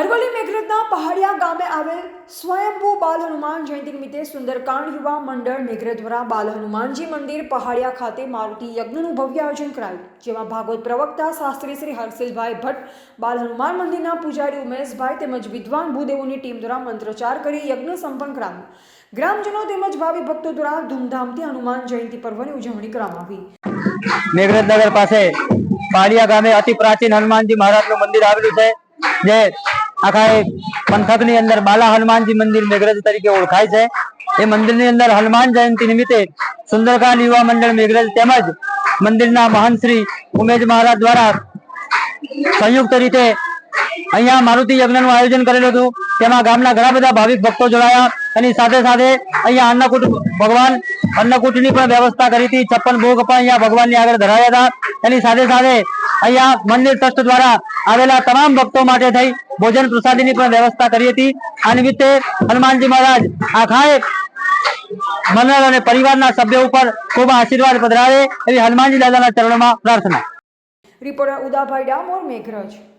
અરવલ્લી મેઘરજના પહાડિયા ગામે આવેલ સ્વયંભૂ બાલ હનુમાન જયંતિ નિમિત્તે સુંદરકાંડ યુવા મંડળ મેઘરજ દ્વારા બાલ હનુમાનજી મંદિર પહાડિયા ખાતે મારુતિ યજ્ઞનું ભવ્ય આયોજન કરાયું, જેમાં ભાગવત પ્રવક્તા શાસ્ત્રી શ્રી હર્ષિલભાઈ ભટ્ટ, બાલ હનુમાન મંદિરના પૂજારી ઉમેશભાઈ તેમજ વિદ્વાન ભૂદેવોની ટીમ દ્વારા મંત્રોચ્ચાર કરી યજ્ઞ સંપન્ન કરાવ્યું. ગ્રામજનો તેમજ ભાવિ ભક્તો દ્વારા ધૂમધામથી હનુમાન જયંતિ પર્વની ઉજવણી કરવામાં આવી. મેઘરજ નગર પાસે પાડિયા ગામે અતિ પ્રાચીન હનુમાનજી મહારાજનું મંદિર આવેલું છે, જે આખા એ પંથકની અંદર બાલા હનુમાનજી મંદિર મેઘરજ તરીકે ઓળખાય છે. એ મંદિરની અંદર હનુમાન જયંતિ નિમિત્તે સુંદરકાંડ યુવા મંડળ મેઘરજ તેમજ મંદિરના મહંત શ્રી ઉમેશ મહારાજ દ્વારા સંયુક્ત રીતે અહીંયા મારુતિ યજ્ઞનું આયોજન કરેલું હતું. તેમાં ગામના ઘણા બધા ભાવિક ભક્તો જોડાયા એની સાથે સાથે અહીંયા અન્નકૂટ ભગવાન અન્નકૂટની પણ વ્યવસ્થા કરી હતી. છપ્પન ભોગ પણ અહીંયા ભગવાનની આગળ ધરાયા હતા. એની સાથે સાથે અહીંયા મંદિર ટ્રસ્ટ દ્વારા આવેલા તમામ ભક્તો માટે થઈ ભોજન પ્રસાદીની પણ વ્યવસ્થા કરી હતી. આ નિમિત્તે હનુમાનજી મહારાજ આખાએ મંડળ અને પરિવારના સભ્યો ઉપર ખૂબ આશીર્વાદ પધરાવે એવી હનુમાનજી દાદાના ચરણોમાં પ્રાર્થના. રિપોર્ટર ઉદાભાઈ ડામોર, મેઘરજ.